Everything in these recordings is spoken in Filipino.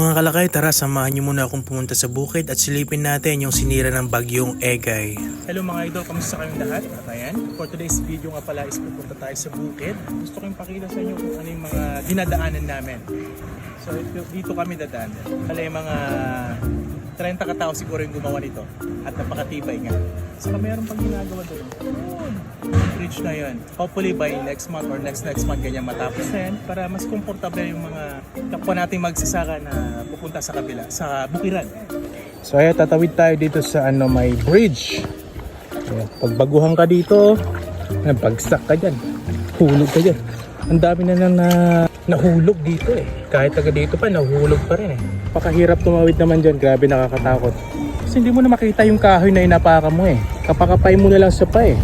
Mga kalakay, tara samahan niyo muna akong pumunta sa bukid at silipin natin yung sinira ng bagyong Egay. Hello mga idol, kamusta kayong lahat? At ayan, for today's video nga pala is pupunta tayo sa bukid. Gusto ko yung pakita sa inyo kung ano yung mga dinadaanan namin. So ito, dito kami dadaan. Kala yung mga 30 katao siguro yung gumawa nito at napakatibay nga. Saka meron pang ginagawa doon. Yun. Bridge na yun. Hopefully by next month or next next month ganyan matapos na yan para mas komportable yung mga kapwa nating magsasaka na pupunta sa kabila, sa bukiran. So ayan, tatawid tayo dito sa ano may bridge. Ayan, pagbaguhan ka dito, ayan, pagsak ka dyan, hulog ka dyan. Ang dami na nang na, nahulog dito eh. Kahit taga dito pa, nahulog pa rin eh. Pakahirap tumawid naman dyan, grabe nakakatakot. Kasi hindi mo na makita yung kahoy na inapaka mo eh. Kapakapay mo na lang sa pa eh.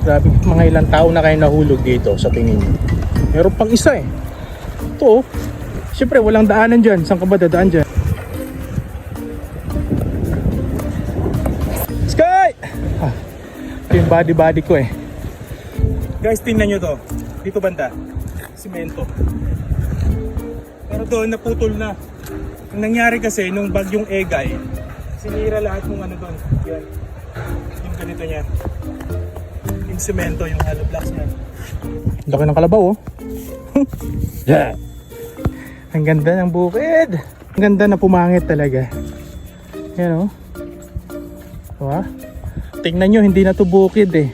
Grabe, mga ilang tao na kayo nahulog dito sa tingin nyo. Meron pang isa eh. Ito oh. Siyempre, walang daanan dyan. Saan ka ba dadaan dyan? Sky! Ah, ito yung body-body ko eh. Guys, tingnan nyo to. Dito banda. Simento. Pero doon, naputol na. Ang nangyari kasi, nung bagyong Egay, sinira lahat ng ano doon. Yan. Yung ganito niya. Yung semento, yung hollow blocks niya. Laki ng kalabaw oh. yeah. Ang ganda ng bukid. Ang ganda na pumangit talaga. Yan oh. Diba? Tingnan nyo, hindi na to bukid eh.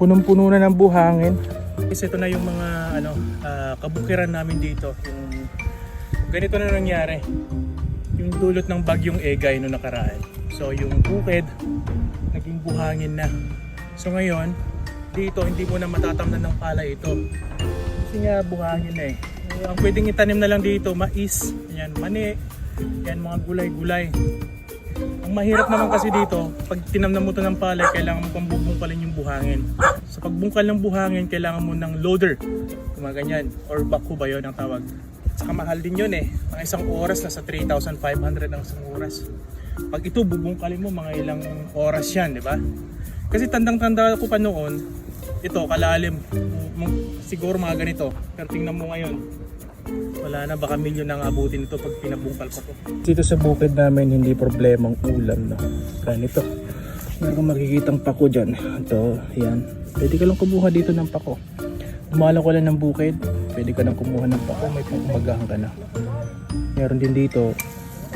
Punong-puno na ng buhangin. Kasi ito na yung mga ano, ah, kabukiran namin dito. Yung ganito na nangyari. Yung dulot ng bagyong Egay no nakaraan. So yung bukid, naging buhangin na. So ngayon, dito hindi mo na matatamnan ng palay ito. Kasi nga buhangin na. Eh, Ang pwedeng itanim na lang dito, mais, yan, mani, yan mga gulay-gulay. Ang mahirap naman kasi dito, pag tinamnan mo to ng palay, kailangan mo pang bubungkalin yung buhangin. Sa pagbungkal ng buhangin, kailangan mo ng loader. Mga ganyan. Or backhoe ba yun ang tawag. Saka mahal din yun eh. Mga isang oras, nasa 3,500 ang isang oras. Pag ito, bubungkalin mo mga ilang oras yan, di ba? Kasi tandang-tanda ko pa noon, ito, kalalim. Siguro mga ganito. Pero tingnan mo ngayon, wala na, baka milyon ang abutin ito pag pinabungkal pa to. Dito sa bukid namin, hindi problemang ulam na ganito. Meron kang makikitang pako dyan. Ito, yan. Pwede ka lang kumuha dito ng pako. Umala ko lang ng bukid, pwede ka lang kumuha ng pako, may pangkumagahan ka na. Meron din dito,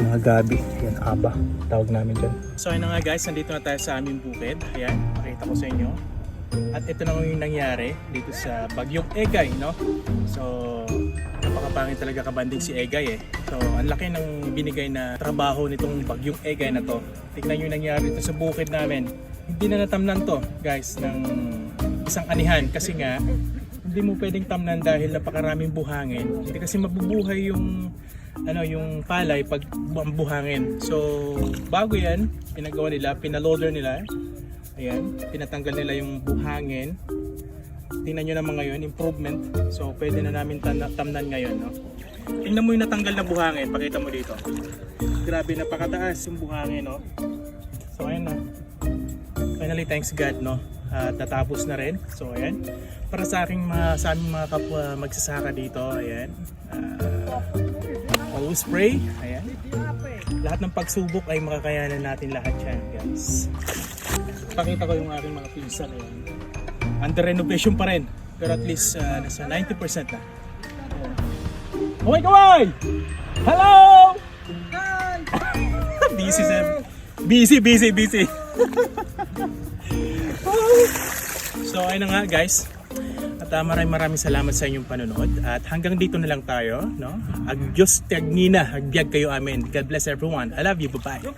mga gabi. Yan, aba. Tawag namin dyan. So ayun na nga guys, nandito na tayo sa aming bukid. Ayan, pakita ko sa inyo. At ito na yung nangyari dito sa Bagyong Egay, no? So, napakapangit talaga kabanding si Egay eh. So, ang laki ng binigay na trabaho nitong Bagyong Egay na to. Tignan nyo nangyari dito sa bukid namin. Hindi na natamnan to, guys, ng isang anihan. Kasi nga, hindi mo pwedeng tamnan dahil napakaraming buhangin. Hindi kasi mabubuhay yung ano yung palay pag bu- ang buhangin. So, bago 'yan, pinagawa nila, pinaloader nila. Ayan, pinatanggal nila yung buhangin. Tingnan nyo naman ngayon, improvement. So, pwede na namin tamnan ngayon, no? Tingnan mo yung natanggal na buhangin, pakita mo dito. Grabe, napakataas yung buhangin, no? So, ayan na. Finally, thanks God, no? At natapos na rin. So, ayan. Para sa aking mga, sa aming mga kapwa magsasaka dito, ayan. Uh, spray, ayan. Lahat ng pagsubok ay makakayanan natin lahat yan, guys. Pakita ko yung aking mga pinsan, ayan. Under renovation pa rin. Pero at least uh, nasa 90% na. Ayan. Kaway, kaway! Hello! busy, Sam. Busy, busy, busy. So ayun nga guys. At uh, maraming maraming salamat sa inyong panonood. At hanggang dito na lang tayo. No? Agyos tagnina. Agbyag kayo amin. God bless everyone. I love you. Bye-bye.